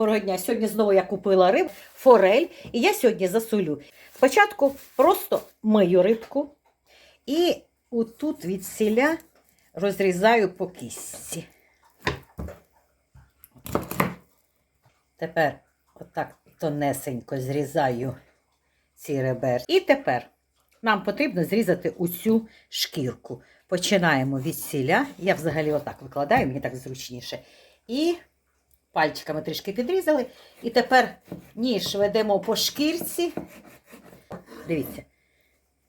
Доброго дня. Сьогодні знову я купила риб, форель, і я сьогодні засолю. Спочатку просто мию рибку і отут від сіля розрізаю по кістці. Тепер отак тонесенько зрізаю ці ребер. І тепер нам потрібно зрізати усю шкірку. Починаємо від сіля. Я взагалі отак викладаю, мені так зручніше. І пальчиками трішки підрізали. І тепер ніж ведемо по шкірці. Дивіться,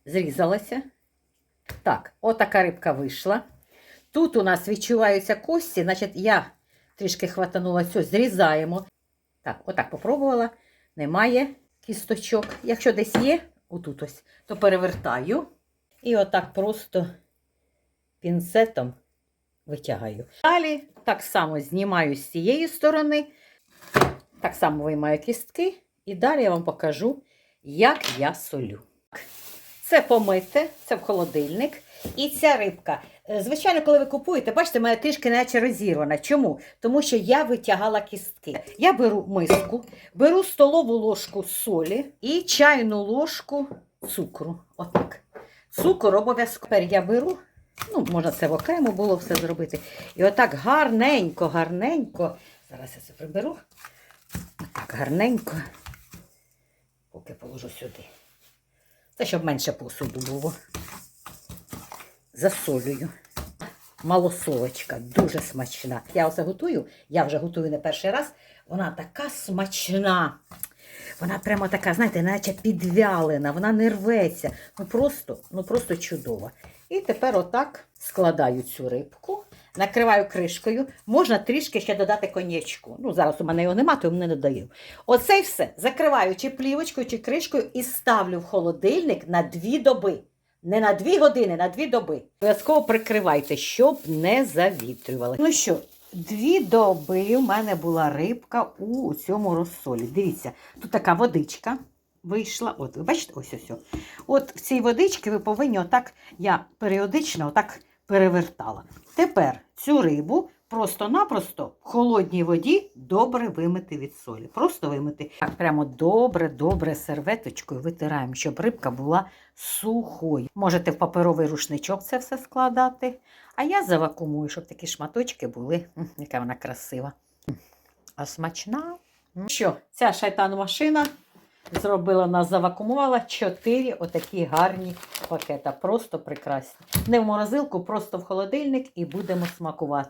зрізалася. Так, отака рибка вийшла. Тут у нас відчуваються кості, значить, я трішки хватанула цю, зрізаємо. Так, отак попробувала. Немає кісточок. Якщо десь є, отут ось, то перевертаю. І отак просто пінцетом витягаю. Далі так само знімаю з цієї сторони, так само виймаю кістки, і далі я вам покажу, як я солю. Це помите, це в холодильник. І ця рибка, е, звичайно, коли ви купуєте, бачите, моя трішки наче розірвана. Чому? Тому що я витягала кістки. Я беру миску, беру столову ложку солі і чайну ложку цукру. Отак. Цукор обов'язково. Тепер я беру, ну, можна це в окремо було все зробити. І отак гарненько, гарненько. Зараз я це приберу. Отак гарненько. Поки положу сюди. Це щоб менше посуду було. Засолюю. Малосолочка, дуже смачна. Я оце готую, я вже готую не перший раз. Вона така смачна. Вона прямо така, знаєте, наче підвялена, вона не рветься. Ну просто, ну просто чудова. І тепер отак складаю цю рибку, накриваю кришкою. Можна трішки ще додати конячку. Ну, зараз у мене його нема, то я не додаю. Оце й все. Закриваю чи плівочкою, чи кришкою і ставлю в холодильник на дві доби. Не на дві години, на дві доби. Обов'язково прикривайте, щоб не завітрювали. Ну що, дві доби в мене була рибка у цьому розсолі. Дивіться, тут така водичка вийшла. От, ви бачите, ось ось. От в цій водичці ви повинні отак, я періодично отак перевертала. Тепер цю рибу просто-напросто в холодній воді добре вимити від солі. Просто вимити. Так, прямо добре-добре серветочкою витираємо, щоб рибка була сухою. Можете в паперовий рушничок це все складати. А я завакумую, щоб такі шматочки були. Яка вона красива. А смачна. Що, ця шайтан машина зробила нас, завакумувала 4 отакі гарні пакета. Просто прекрасні. Не в морозилку, просто в холодильник і будемо смакувати.